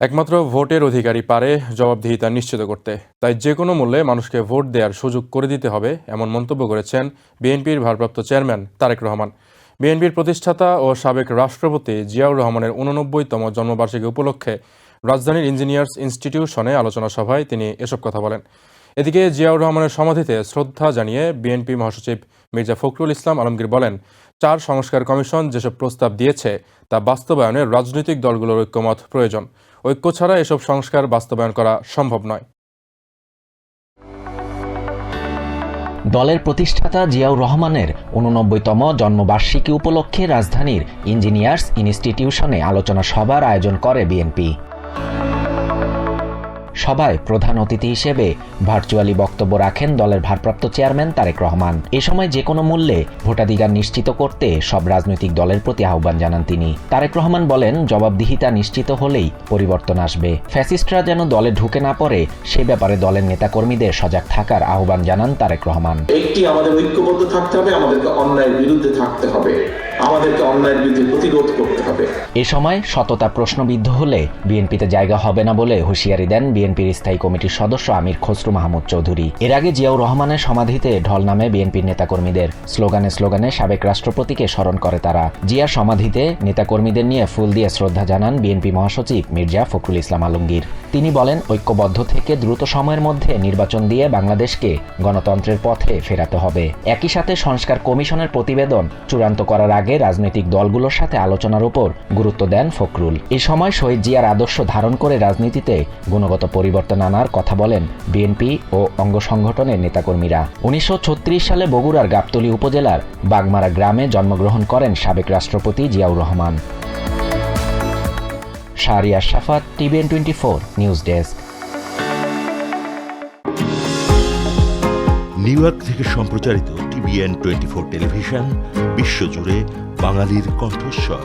একমাত্র ভোটের অধিকারী পারে জবাবদিহিতা নিশ্চিত করতে। তাই যে কোনো মূল্যে মানুষকে ভোট দেওয়ার সুযোগ করে দিতে হবে, এমন মন্তব্য করেছেন বিএনপির ভারপ্রাপ্ত চেয়ারম্যান তারেক রহমান। বিএনপির প্রতিষ্ঠাতা ও সাবেক রাষ্ট্রপতি জিয়াউর রহমানের উননব্বইতম জন্মবার্ষিকী উপলক্ষে রাজধানীর ইঞ্জিনিয়ার্স ইনস্টিটিউশনে আলোচনা সভায় তিনি এসব কথা বলেন। এদিকে জিয়াউর রহমানের সমাধিতে শ্রদ্ধা জানিয়ে বিএনপি মহাসচিব মির্জা ফখরুল ইসলাম আলমগীর বলেন চার সংস্কার কমিশন যেসব প্রস্তাব দিয়েছে তা বাস্তবায়নে রাজনৈতিক দলগুলোর ঐক্যমত প্রয়োজন। ঐক্য ছাড়া এসব সংস্কার বাস্তবায়ন করা সম্ভব নয়। দলের প্রতিষ্ঠাতা জিয়াউর রহমানের উননব্বইতম জন্মবার্ষিকী উপলক্ষে রাজধানীর ইঞ্জিনিয়ার্স ইনস্টিটিউশনে আলোচনা সভার আয়োজন করে বিএনপি। সভায় প্রধান অতিথি হিসেবে ভার্চুয়ালি বক্তব্য রাখেন দলের ভারপ্রাপ্ত চেয়ারম্যান তারেক রহমান। এ সময় যে কোনো মূল্যে ভোটাধিকার নিশ্চিত করতে সব রাজনৈতিক দলের প্রতি আহ্বান জানান তিনি। তারেক রহমান বলেন, জবাবদিহিতা নিশ্চিত হলেই পরিবর্তন আসবে। ফ্যাসিস্টরা যেন দলে ঢুকে না পড়ে, সে ব্যাপারে দলের নেতাকর্মীদের সজাগ থাকার আহ্বান জানান তারেক রহমান। একটি আমাদের ঐক্যবদ্ধ থাকতে হবে, আমাদেরকে অন্যায়ের বিরুদ্ধে থাকতে হবে। আমাদেরকে অন্যায়ের বিরুদ্ধে প্রতিরোধ করতে এ সময় সততা প্রশ্নবিদ্ধ হলে বিএনপিতে জায়গা হবে না বলে হুঁশিয়ারি দেন বিএনপির স্থায়ী কমিটির সদস্য আমির খসরু মাহমুদ চৌধুরী। এর আগে জিয়াউর রহমানের সমাধিতে ঢল নামে বিএনপির নেতাকর্মীদের স্লোগানে স্লোগানে সাবেক রাষ্ট্রপতিকে স্মরণ করে তারা। জিয়ার সমাধিতে নেতাকর্মীদের নিয়ে ফুল দিয়ে শ্রদ্ধা জানান বিএনপি মহাসচিব মির্জা ফখরুল ইসলাম আলমগীর। তিনি বলেন, ঐক্যবদ্ধ থেকে দ্রুত সময়ের মধ্যে নির্বাচন দিয়ে বাংলাদেশকে গণতন্ত্রের পথে ফেরাতে হবে। একই সাথে সংস্কার কমিশনের প্রতিবেদন চূড়ান্ত করার আগে রাজনৈতিক দলগুলোর সাথে আলোচনার উপর গুরুত্ব দেন ফখরুল। এ সময় শহীদ জিয়ার আদর্শ ধারণ করে রাজনীতিতে গুণগত পরিবর্তন আনার কথা বলেন বিএনপি ও অঙ্গ সংগঠনের নেতাকর্মীরা। উনিশশো ছত্রিশ সালে বগুড়ার গাবতলী উপজেলার বাগমারা গ্রামে জন্মগ্রহণ করেন সাবেক রাষ্ট্রপতি Ziaur Rahman. Shahriar Shafat, TVN twenty four, news desk. New York থেকে সম্প্রচারিত টিভিএন টোয়েন্টি ফোর টেলিভিশন, বিশ্বজুড়ে বাঙালির কণ্ঠস্বর।